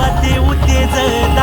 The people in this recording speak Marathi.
what they would desert.